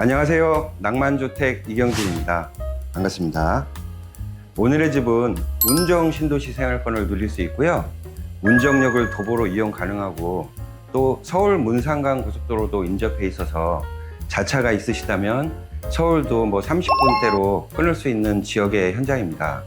안녕하세요. 낭만주택 이경진입니다. 반갑습니다. 오늘의 집은 운정 신도시 생활권을 누릴 수 있고요. 운정역을 도보로 이용 가능하고 또 서울 문상강 고속도로도 인접해 있어서 자차가 있으시다면 서울도 뭐 30분대로 끊을 수 있는 지역의 현장입니다.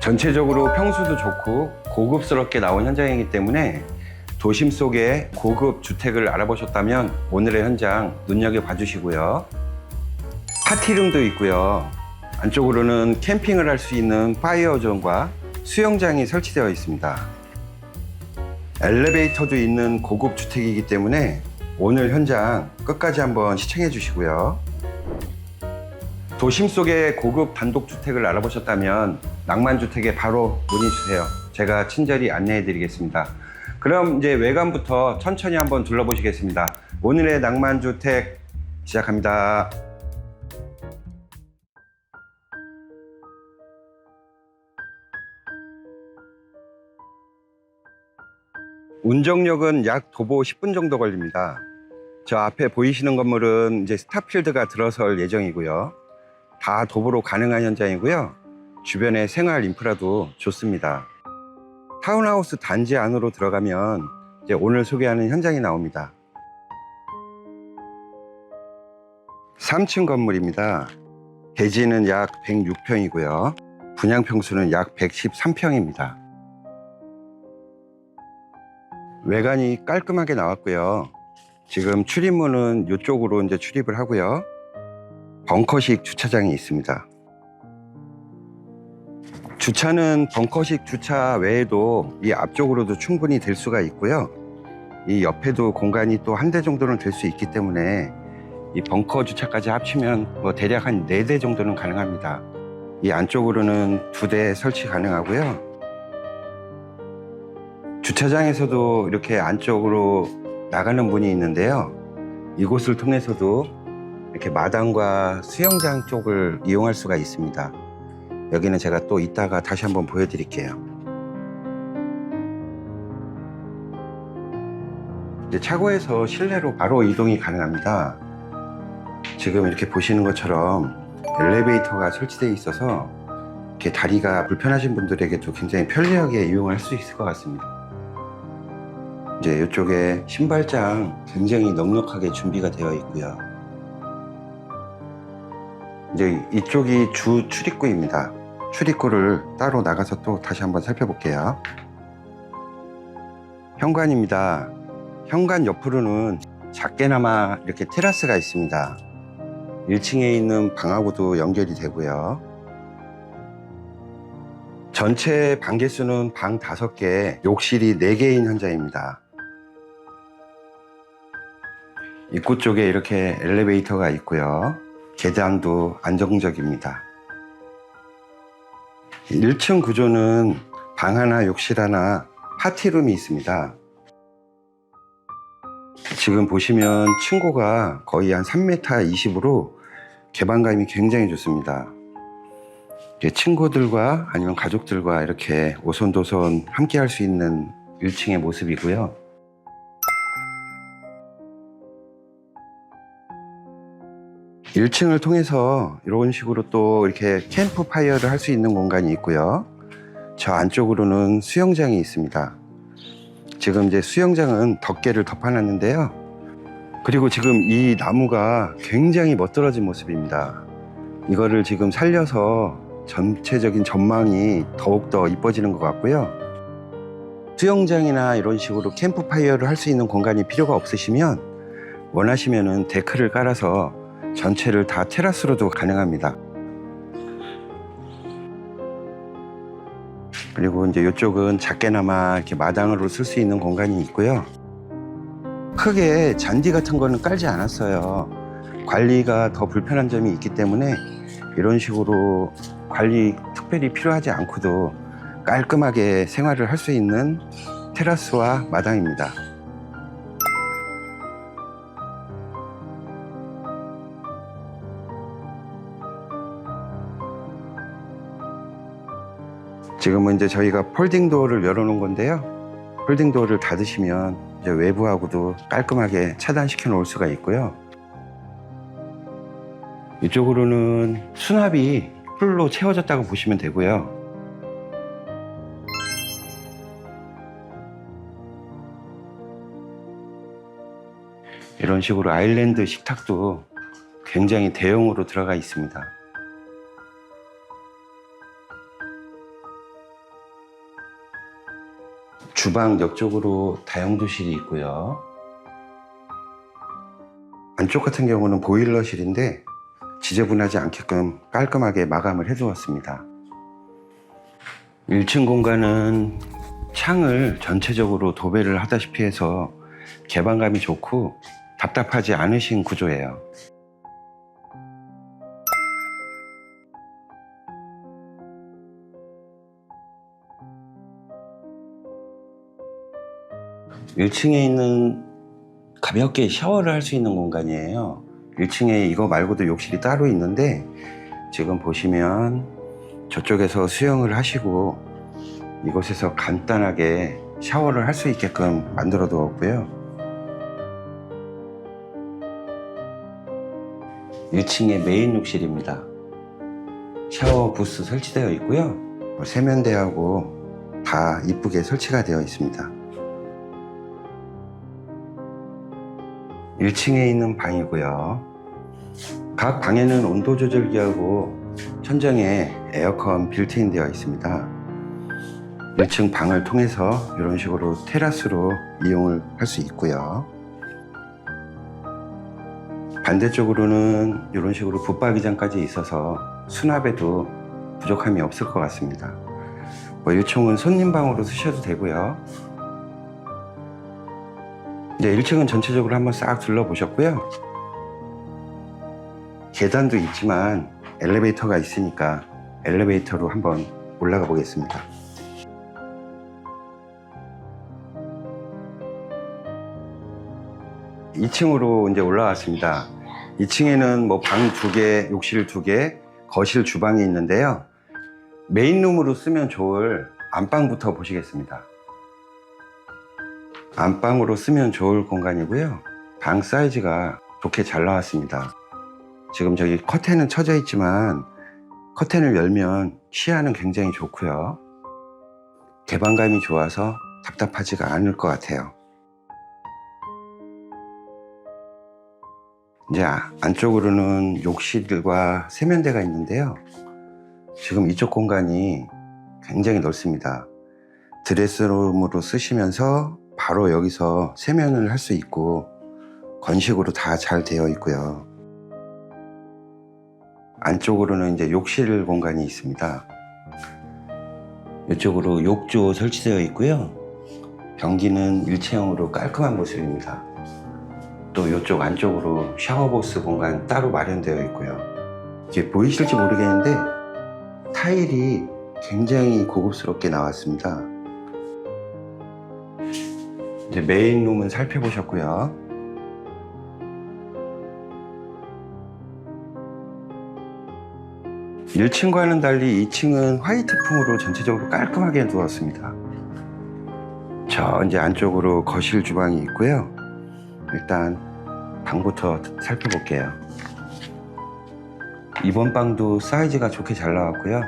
전체적으로 평수도 좋고 고급스럽게 나온 현장이기 때문에 도심 속에 고급 주택을 알아보셨다면 오늘의 현장 눈여겨 봐 주시고요. 파티룸도 있고요. 안쪽으로는 캠핑을 할 수 있는 파이어존과 수영장이 설치되어 있습니다. 엘리베이터도 있는 고급 주택이기 때문에 오늘 현장 끝까지 한번 시청해 주시고요. 도심 속의 고급 단독주택을 알아보셨다면 낭만주택에 바로 문의 주세요. 제가 친절히 안내해 드리겠습니다. 그럼 이제 외관부터 천천히 한번 둘러보시겠습니다. 오늘의 낭만주택 시작합니다. 운정역은 약 도보 10분 정도 걸립니다. 저 앞에 보이시는 건물은 이제 스타필드가 들어설 예정이고요. 다 도보로 가능한 현장이고요. 주변에 생활 인프라도 좋습니다. 타운하우스 단지 안으로 들어가면 이제 오늘 소개하는 현장이 나옵니다. 3층 건물입니다. 대지는 약 106평이고요. 분양 평수는 약 113평입니다. 외관이 깔끔하게 나왔고요. 지금 출입문은 이쪽으로 이제 출입을 하고요. 벙커식 주차장이 있습니다. 주차는 벙커식 주차 외에도 이 앞쪽으로도 충분히 될 수가 있고요. 이 옆에도 공간이 또 한 대 정도는 될 수 있기 때문에 이 벙커 주차까지 합치면 뭐 대략 한 네 대 정도는 가능합니다. 이 안쪽으로는 두 대 설치 가능하고요. 주차장에서도 이렇게 안쪽으로 나가는 문이 있는데요. 이곳을 통해서도 이렇게 마당과 수영장 쪽을 이용할 수가 있습니다. 여기는 제가 또 이따가 다시 한번 보여드릴게요. 이제 차고에서 실내로 바로 이동이 가능합니다. 지금 이렇게 보시는 것처럼 엘리베이터가 설치되어 있어서 이렇게 다리가 불편하신 분들에게도 굉장히 편리하게 이용할 수 있을 것 같습니다. 이제 이쪽에 신발장 굉장히 넉넉하게 준비가 되어 있고요. 이제 이쪽이 주 출입구입니다. 출입구를 따로 나가서 또 다시 한번 살펴볼게요. 현관입니다. 현관 옆으로는 작게나마 이렇게 테라스가 있습니다. 1층에 있는 방하고도 연결이 되고요. 전체 방 개수는 방 5개, 욕실이 4개인 현장입니다. 입구 쪽에 이렇게 엘리베이터가 있고요. 계단도 안정적입니다. 1층 구조는 방 하나, 욕실 하나, 파티룸이 있습니다. 지금 보시면 층고가 거의 한 3m 20으로 개방감이 굉장히 좋습니다. 친구들과 아니면 가족들과 이렇게 오손도손 함께 할 수 있는 1층의 모습이고요. 1층을 통해서 이런 식으로 또 이렇게 캠프 파이어를 할 수 있는 공간이 있고요. 저 안쪽으로는 수영장이 있습니다. 지금 이제 수영장은 덮개를 덮어놨는데요. 그리고 지금 이 나무가 굉장히 멋들어진 모습입니다. 이거를 지금 살려서 전체적인 전망이 더욱더 이뻐지는 것 같고요. 수영장이나 이런 식으로 캠프파이어를 할 수 있는 공간이 필요가 없으시면 원하시면은 데크를 깔아서 전체를 다 테라스로도 가능합니다. 그리고 이제 이쪽은 작게나마 이렇게 마당으로 쓸 수 있는 공간이 있고요. 크게 잔디 같은 거는 깔지 않았어요. 관리가 더 불편한 점이 있기 때문에 이런 식으로 관리 특별히 필요하지 않고도 깔끔하게 생활을 할 수 있는 테라스와 마당입니다. 지금은 이제 저희가 폴딩 도어를 열어놓은 건데요. 폴딩 도어를 닫으시면 이제 외부하고도 깔끔하게 차단시켜 놓을 수가 있고요. 이쪽으로는 수납이 풀로 채워졌다고 보시면 되고요. 이런 식으로 아일랜드 식탁도 굉장히 대형으로 들어가 있습니다. 주방 옆쪽으로 다용도실이 있고요. 안쪽 같은 경우는 보일러실인데 지저분하지 않게끔 깔끔하게 마감을 해두었습니다. 1층 공간은 창을 전체적으로 도배를 하다시피 해서 개방감이 좋고 답답하지 않으신 구조예요. 일층에 있는 가볍게 샤워를 할 수 있는 공간이에요. 1층에 이거 말고도 욕실이 따로 있는데 지금 보시면 저쪽에서 수영을 하시고 이곳에서 간단하게 샤워를 할 수 있게끔 만들어 두었고요. 1층에 메인 욕실입니다. 샤워 부스 설치되어 있고요. 뭐 세면대하고 다 이쁘게 설치가 되어 있습니다. 1층에 있는 방이고요. 각 방에는 온도 조절기하고 천장에 에어컨 빌트인 되어 있습니다. 1층 방을 통해서 이런 식으로 테라스로 이용을 할 수 있고요. 반대쪽으로는 이런 식으로 붙박이장까지 있어서 수납에도 부족함이 없을 것 같습니다. 뭐 1층은 손님 방으로 쓰셔도 되고요. 이제 1층은 전체적으로 한번 싹 둘러보셨고요. 계단도 있지만 엘리베이터가 있으니까 엘리베이터로 한번 올라가 보겠습니다. 이층으로 이제 올라왔습니다. 2층에는 뭐 방 두 개, 욕실 두 개, 거실 주방이 있는데요. 메인룸으로 쓰면 좋을 안방부터 보시겠습니다. 안방으로 쓰면 좋을 공간이고요. 방 사이즈가 좋게 잘 나왔습니다. 지금 저기 커튼은 쳐져 있지만 커튼을 열면 시야는 굉장히 좋고요. 개방감이 좋아서 답답하지가 않을 것 같아요. 이제 아- 안쪽으로는 욕실과 세면대가 있는데요. 지금 이쪽 공간이 굉장히 넓습니다. 드레스룸으로 쓰시면서 바로 여기서 세면을 할 수 있고 건식으로 다 잘 되어 있고요. 안쪽으로는 이제 욕실 공간이 있습니다. 이쪽으로 욕조 설치되어 있고요. 변기는 일체형으로 깔끔한 모습입니다. 또 이쪽 안쪽으로 샤워보스 공간 따로 마련되어 있고요. 이게 보이실지 모르겠는데 타일이 굉장히 고급스럽게 나왔습니다. 이제 메인 룸은 살펴보셨고요. 일층과는 달리 2층은 화이트풍으로 전체적으로 깔끔하게 두었습니다. 저 이제 안쪽으로 거실 주방이 있고요. 일단 방부터 살펴볼게요. 이번 방도 사이즈가 좋게 잘 나왔고요.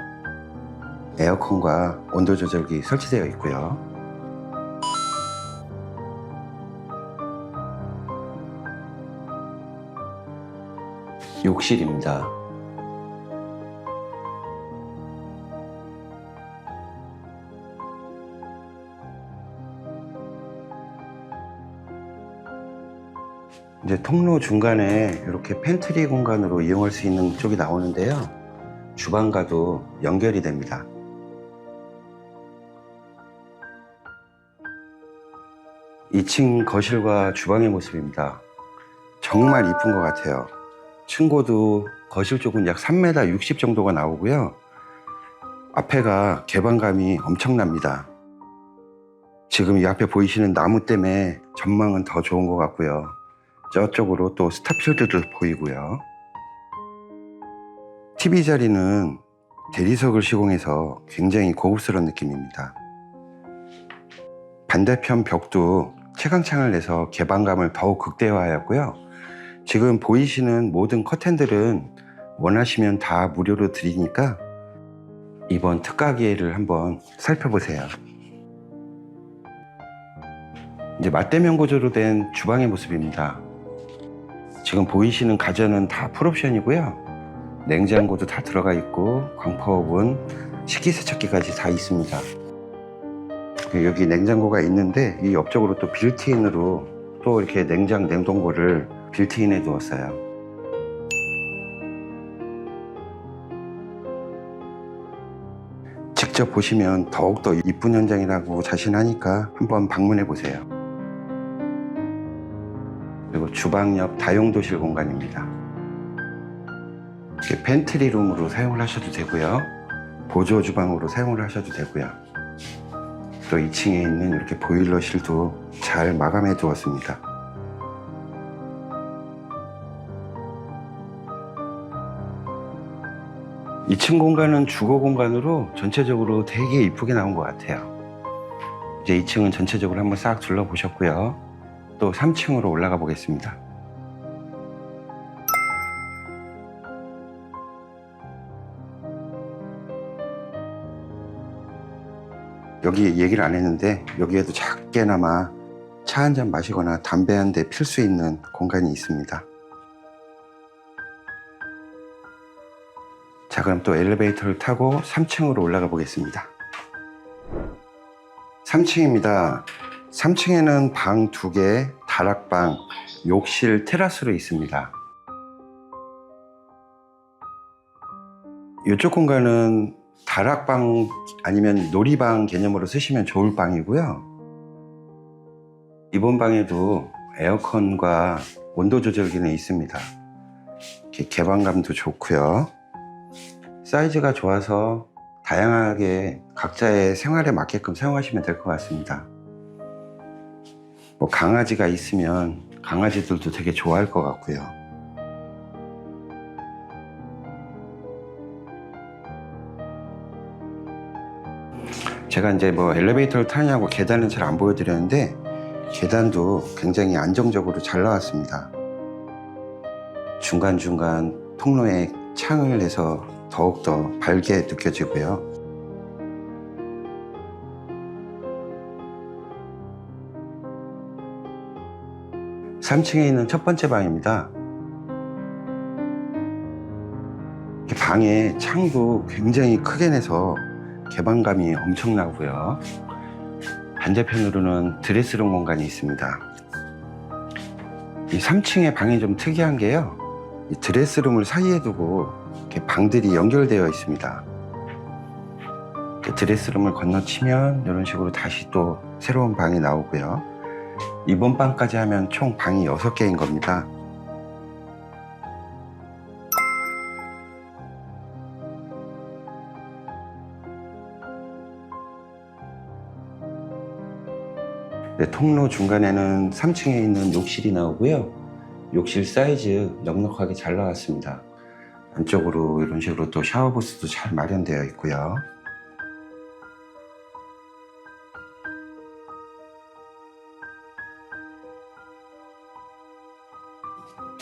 에어컨과 온도 조절기 설치되어 있고요. 욕실입니다. 이제 통로 중간에 이렇게 팬트리 공간으로 이용할 수 있는 쪽이 나오는데요. 주방과도 연결이 됩니다. 이층 거실과 주방의 모습입니다. 정말 이쁜 것 같아요. 층고도 거실 쪽은 약 3m 60 정도가 나오고요. 앞에가 개방감이 엄청납니다. 지금 이 앞에 보이시는 나무 때문에 전망은 더 좋은 것 같고요. 저쪽으로 또 스타필드도 보이고요. TV 자리는 대리석을 시공해서 굉장히 고급스러운 느낌입니다. 반대편 벽도 채광창을 내서 개방감을 더욱 극대화하였고요. 지금 보이시는 모든 커튼들은 원하시면 다 무료로 드리니까 이번 특가 기회를 한번 살펴보세요. 이제 맞대면 구조로 된 주방의 모습입니다. 지금 보이시는 가전은 다 풀옵션이고요. 냉장고도 다 들어가 있고 광파오븐, 식기세척기까지 다 있습니다. 여기 냉장고가 있는데 이 옆쪽으로 또 빌트인으로 또 이렇게 냉장 냉동고를 빌트인에 두었어요. 직접 보시면 더욱더 이쁜 현장이라고 자신하니까 한번 방문해 보세요. 그리고 주방 옆 다용도실 공간입니다. 이렇게 팬트리룸으로 사용을 하셔도 되고요. 보조 주방으로 사용을 하셔도 되고요. 또 2층에 있는 이렇게 보일러실도 잘 마감해 두었습니다. 이층 공간은 주거 공간으로 전체적으로 되게 이쁘게 나온 것 같아요. 이제 2층은 전체적으로 한번 싹 둘러보셨고요. 또 3층으로 올라가 보겠습니다. 여기 얘기를 안 했는데 여기에도 작게나마 차 한 잔 마시거나 담배 한 대 필 수 있는 공간이 있습니다. 자, 그럼 또 엘리베이터를 타고 3층으로 올라가 보겠습니다. 3층입니다. 3층에는 방두 개, 다락방, 욕실, 테라스로 있습니다. 이쪽 공간은 다락방 아니면 놀이방 개념으로 쓰시면 좋을 방이고요. 이번 방에도 에어컨과 온도 조절기는 있습니다. 개방감도 좋고요. 사이즈가 좋아서 다양하게 각자의 생활에 맞게끔 사용하시면 될 것 같습니다. 뭐 강아지가 있으면 강아지들도 되게 좋아할 것 같고요. 제가 이제 뭐 엘리베이터를 타냐고 계단은 잘 안 보여드렸는데 계단도 굉장히 안정적으로 잘 나왔습니다. 중간중간 통로에 창을 내서 더욱더 밝게 느껴지고요. 삼층에 있는 첫 번째 방입니다. 방에 창도 굉장히 크게 내서 개방감이 엄청나고요. 반대편으로는 드레스룸 공간이 있습니다. 이 3층의 방이 좀 특이한 게요. 이 드레스룸을 사이에 두고 이렇게 방들이 연결되어 있습니다. 드레스룸을 건너치면 이런 식으로 다시 또 새로운 방이 나오고요. 이번 방까지 하면 총 방이 6개인 겁니다. 네, 통로 중간에는 3층에 있는 욕실이 나오고요. 욕실 사이즈 넉넉하게 잘 나왔습니다. 안쪽으로 이런 식으로 또 샤워 부스도 잘 마련되어 있고요.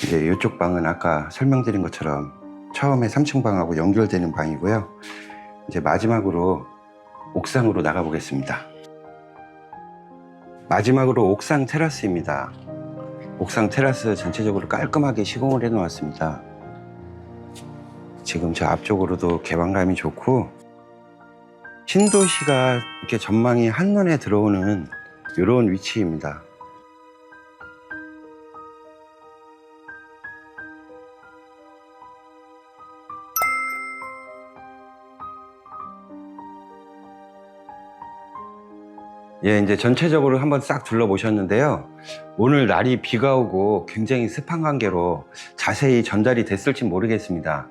이제 이쪽 방은 아까 설명드린 것처럼 처음에 3층 방하고 연결되는 방이고요. 이제 마지막으로 옥상으로 나가 보겠습니다. 마지막으로 옥상 테라스입니다. 옥상 테라스 전체적으로 깔끔하게 시공을 해 놓았습니다. 지금 저 앞쪽으로도 개방감이 좋고 신도시가 이렇게 전망이 한눈에 들어오는 이런 위치입니다. 예, 이제 전체적으로 한번 싹 둘러보셨는데요. 오늘 날이 비가 오고 굉장히 습한 관계로 자세히 전달이 됐을지 모르겠습니다.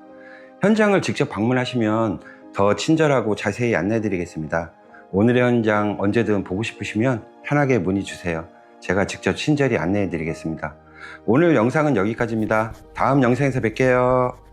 현장을 직접 방문하시면 더 친절하고 자세히 안내해 드리겠습니다. 오늘의 현장 언제든 보고 싶으시면 편하게 문의 주세요. 제가 직접 친절히 안내해 드리겠습니다. 오늘 영상은 여기까지입니다. 다음 영상에서 뵐게요.